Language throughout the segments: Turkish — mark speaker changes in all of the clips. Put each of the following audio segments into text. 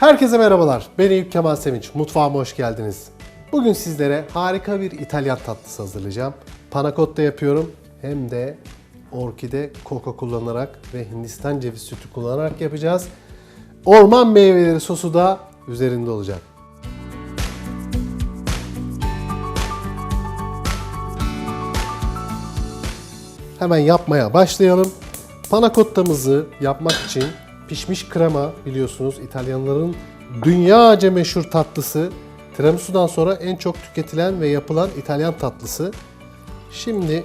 Speaker 1: Herkese merhabalar. Ben Eyüp Kemal Sevinç. Mutfağıma hoş geldiniz. Bugün sizlere harika bir İtalyan tatlısı hazırlayacağım. Panacotta yapıyorum. Hem de orkide koko kullanarak ve Hindistan ceviz sütü kullanarak yapacağız. Orman meyveleri sosu da üzerinde olacak. Hemen yapmaya başlayalım. Panakottamızı yapmak için pişmiş krema biliyorsunuz İtalyanların dünyaca meşhur tatlısı. Tiramisu'dan sonra en çok tüketilen ve yapılan İtalyan tatlısı. Şimdi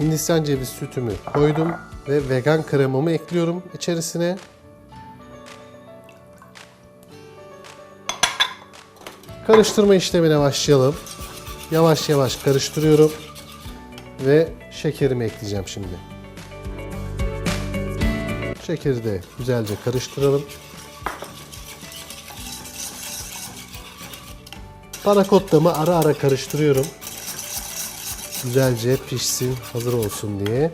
Speaker 1: Hindistan ceviz sütümü koydum ve vegan kremamı ekliyorum içerisine. Karıştırma işlemine başlayalım. Yavaş yavaş karıştırıyorum ve şekerimi ekleyeceğim şimdi. De güzelce karıştıralım. Panakottamı ara ara karıştırıyorum. Güzelce pişsin, hazır olsun diye.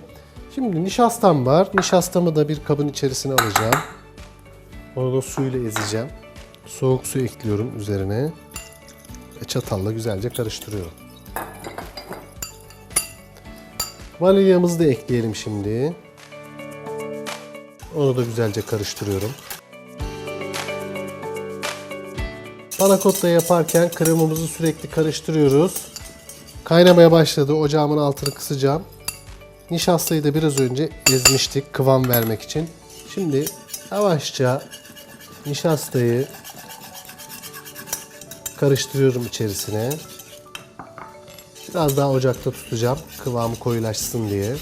Speaker 1: Şimdi nişastam var. Nişastamı da bir kabın içerisine alacağım. Onu da suyla ezeceğim. Soğuk su ekliyorum üzerine. Ve çatalla güzelce karıştırıyorum. Vanilyamızı da ekleyelim şimdi. Onu da güzelce karıştırıyorum. Panakotta yaparken kremamızı sürekli karıştırıyoruz. Kaynamaya başladı. Ocağımın altını kısacağım. Nişastayı da biraz önce ezmiştik kıvam vermek için. Şimdi yavaşça nişastayı karıştırıyorum içerisine. Biraz daha ocakta tutacağım kıvamı koyulaşsın diye.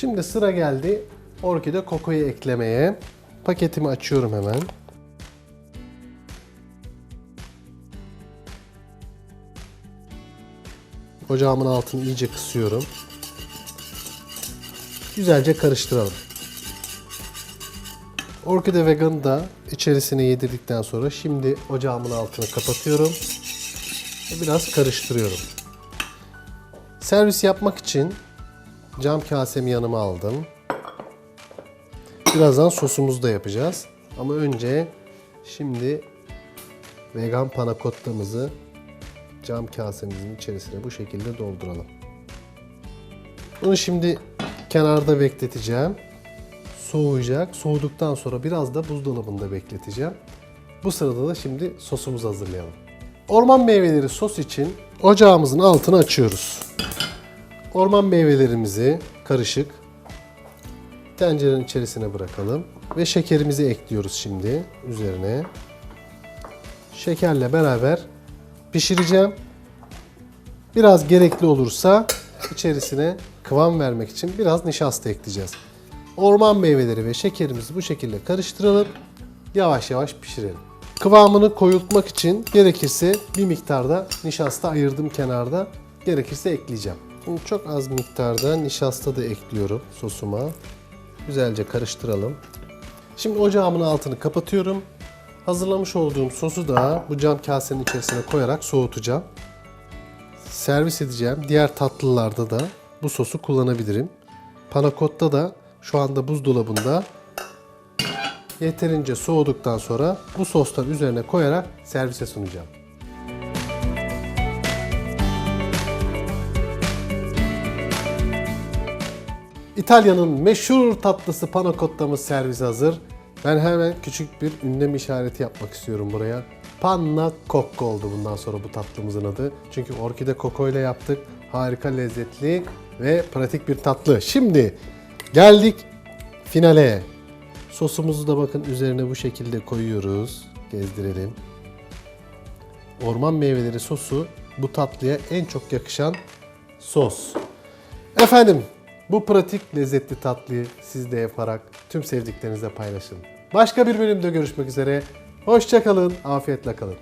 Speaker 1: Şimdi sıra geldi orkide kokoyu eklemeye. Paketimi açıyorum hemen. Ocağımın altını iyice kısıyorum. Güzelce karıştıralım. Orkide veganı da içerisine yedirdikten sonra şimdi ocağımın altını kapatıyorum ve biraz karıştırıyorum. Servis yapmak için cam kasemi yanıma aldım. Birazdan sosumuzu da yapacağız. Ama önce şimdi vegan panakottamızı cam kasemizin içerisine bu şekilde dolduralım. Bunu şimdi kenarda bekleteceğim. Soğuyacak. Soğuduktan sonra biraz da buzdolabında bekleteceğim. Bu sırada da şimdi sosumuzu hazırlayalım. Orman meyveleri sos için ocağımızın altını açıyoruz. Orman meyvelerimizi karışık tencerenin içerisine bırakalım ve şekerimizi ekliyoruz şimdi üzerine. Şekerle beraber pişireceğim. Biraz gerekli olursa içerisine kıvam vermek için biraz nişasta ekleyeceğiz. Orman meyveleri ve şekerimizi bu şekilde karıştıralım. Yavaş yavaş pişirelim. Kıvamını koyultmak için gerekirse bir miktarda nişasta ayırdım kenarda. Gerekirse ekleyeceğim. Şimdi çok az miktarda nişasta da ekliyorum sosuma. Güzelce karıştıralım. Şimdi ocağımın altını kapatıyorum. Hazırlamış olduğum sosu da bu cam kasenin içerisine koyarak soğutacağım. Servis edeceğim. Diğer tatlılarda da bu sosu kullanabilirim. Panakotta da şu anda buzdolabında yeterince soğuduktan sonra bu sostan üzerine koyarak servise sunacağım. İtalya'nın meşhur tatlısı panakottamız servis hazır. Ben hemen küçük bir ünlem işareti yapmak istiyorum buraya. Panna Cocco oldu bundan sonra bu tatlımızın adı. Çünkü orkide koko ile yaptık. Harika lezzetli ve pratik bir tatlı. Şimdi geldik finale. Sosumuzu da bakın üzerine bu şekilde koyuyoruz. Gezdirelim. Orman meyveleri sosu bu tatlıya en çok yakışan sos. Efendim bu pratik lezzetli tatlıyı siz de yaparak tüm sevdiklerinizle paylaşın. Başka bir bölümde görüşmek üzere. Hoşçakalın, afiyetle kalın.